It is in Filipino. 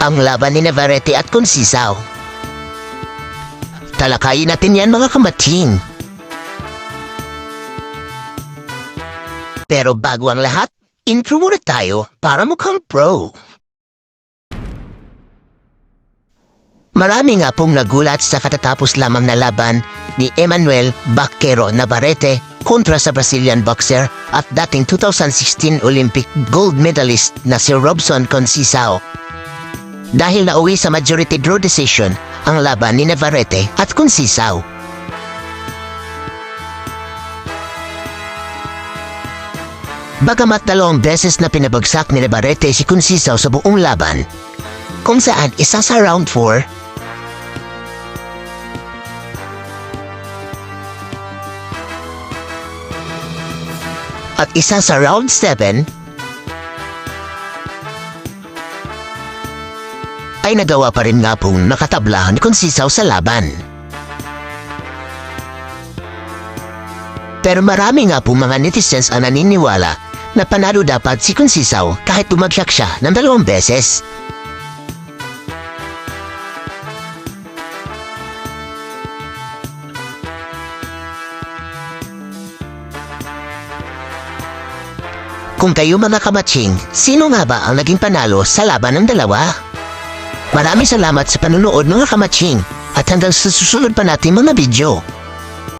ang laban ni Navarrete at Consisaw. Talakayin natin yan mga kamating. Pero bago ang lahat, intro muna tayo para mukhang pro. Marami nga pong nagulat sa katatapos lamang na laban ni Emmanuel Baquero Navarrete kontra sa Brazilian boxer at dating 2016 Olympic gold medalist na si Robson Concisao. Dahil nauwi sa majority draw decision ang laban ni Navarrete at Concisao. Bagamat dalawang beses na pinabagsak ni Navarrete si Concisao sa buong laban, kung saan isa sa round 4 at isa sa round 7 ay nagawa pa rin nga pong nakatablahan kung sisaw sa laban. Pero marami nga pong mga netizens ang naniniwala na panalo dapat si Kunsisaw kahit bumagsak siya ng dalawang beses. Kung kayo mga kamatsing, sino nga ba ang naging panalo sa laban ng dalawa? Maraming salamat sa panunood mga kamatsing at hanggang sa susunod pa natin mga video.